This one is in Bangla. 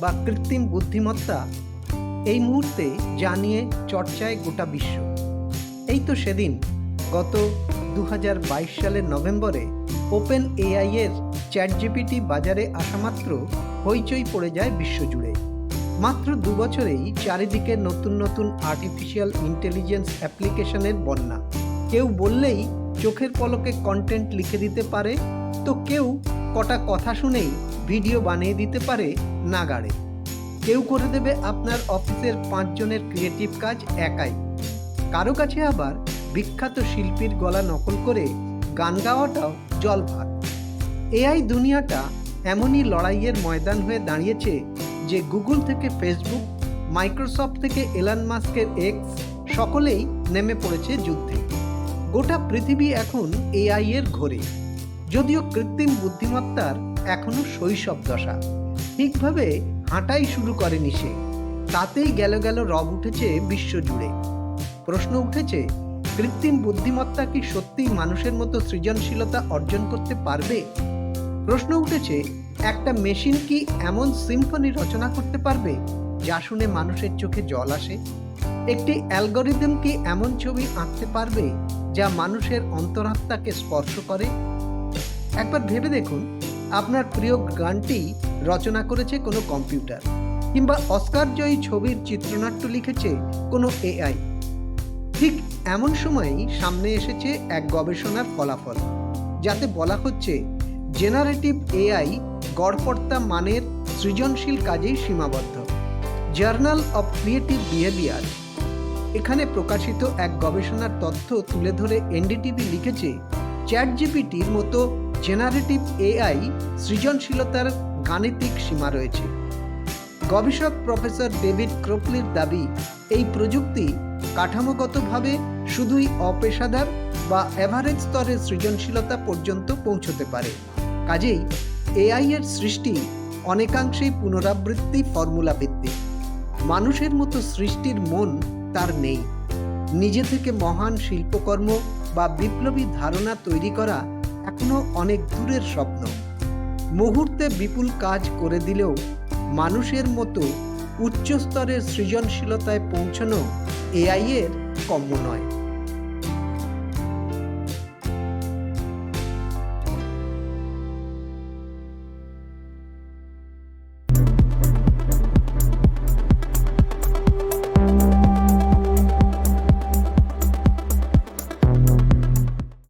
বা কৃত্রিম বুদ্ধিমত্তা এই মুহূর্তে জানিয়ে চর্চায় গোটা বিশ্ব। এই তো সেদিন, গত দু সালের নভেম্বরে ওপেন এআই এর চ্যাট জিপিটি বাজারে আসা মাত্র হইচই পড়ে যায় বিশ্বজুড়ে। মাত্র দু বছরেই চারিদিকে নতুন নতুন আর্টিফিশিয়াল ইন্টেলিজেন্স অ্যাপ্লিকেশনের বন্যা। কেউ বললেই চোখের পলকে কন্টেন্ট লিখে দিতে পারে, তো কেউ কটা কথা শুনেই ভিডিও বানিয়ে দিতে পারে নাগাড়ে। কেউ করে দেবে আপনার অফিসের পাঁচজনের ক্রিয়েটিভ কাজ একাই। কারও কাছে আবার বিখ্যাত শিল্পীর গলা নকল করে গান গাওয়াটাও জল ভাত এআই দুনিয়াটা এমনই লড়াইয়ের ময়দান হয়ে দাঁড়িয়েছে যে গুগল থেকে ফেসবুক, মাইক্রোসফট থেকে এলান মাস্কের এক্স সকলেই নেমে পড়েছে যুদ্ধে। গোটা পৃথিবী এখন এআই এর ঘোরে। যদিও কৃত্রিম বুদ্ধিমত্তার এখনও শৈশব দশা। ঠিকভাবে হাঁটাই শুরু করেনি সে। তাতেই গেল গেল রব উঠেছে বিশ্বজুড়ে। প্রশ্ন উঠেছে, কৃত্রিম বুদ্ধিমত্তা কি সত্যিই মানুষের মতো সৃজনশীলতা অর্জন করতে পারবে? প্রশ্ন উঠেছে, একটা মেশিন কি এমন সিম্ফনি রচনা করতে পারবে, যা শুনে মানুষের চোখে জল আসে? একটি অ্যালগোরিদম কি এমন ছবি আঁকতে পারবে, যা মানুষের অন্তরাত্মাকে স্পর্শ করে? একবার ভেবে দেখুন, আপনার প্রিয় গানটি রচনা করেছে কোনো কম্পিউটার কিংবা অস্কারজয়ী ছবির চিত্রনাট্য লিখেছে কোনো এআই। ঠিক এমন সময়েই সামনে এসেছে এক গবেষণার ফলাফল, যাতে বলা হচ্ছে জেনারেটিভ এআই গড়পড়তা মানের সৃজনশীল কাজেই সীমাবদ্ধ। জার্নাল অফ ক্রিয়েটিভ বিহেভিয়ার এখানে প্রকাশিত এক গবেষণার তথ্য তুলে ধরে এনডিটিভি লিখেছে চ্যাট জিপিটির মতো জেনারেটিভ এআই সৃজনশীলতার গাণিতিক সীমা রয়েছে। গবেষক প্রফেসর ডেভিড ক্রোপলির দাবি, এই প্রযুক্তি কাঠামোগতভাবে শুধুই অপেশাদার বা অ্যাভারেজ স্তরের সৃজনশীলতা পর্যন্ত পৌঁছতে পারে। কাজেই এআই এর সৃষ্টি অনেকাংশেই পুনরাবৃত্তি ফর্মুলা ভিত্তিক। মানুষের মতো সৃষ্টির মন তার নেই। নিজে থেকে মহান শিল্পকর্ম বা বিপ্লবী ধারণা তৈরি করা এখনও অনেক দূরের স্বপ্ন। মুহূর্তে বিপুল কাজ করে দিলেও মানুষের মতো উচ্চস্তরের সৃজনশীলতায় পৌঁছানো এআইয়ের কম্য নয়।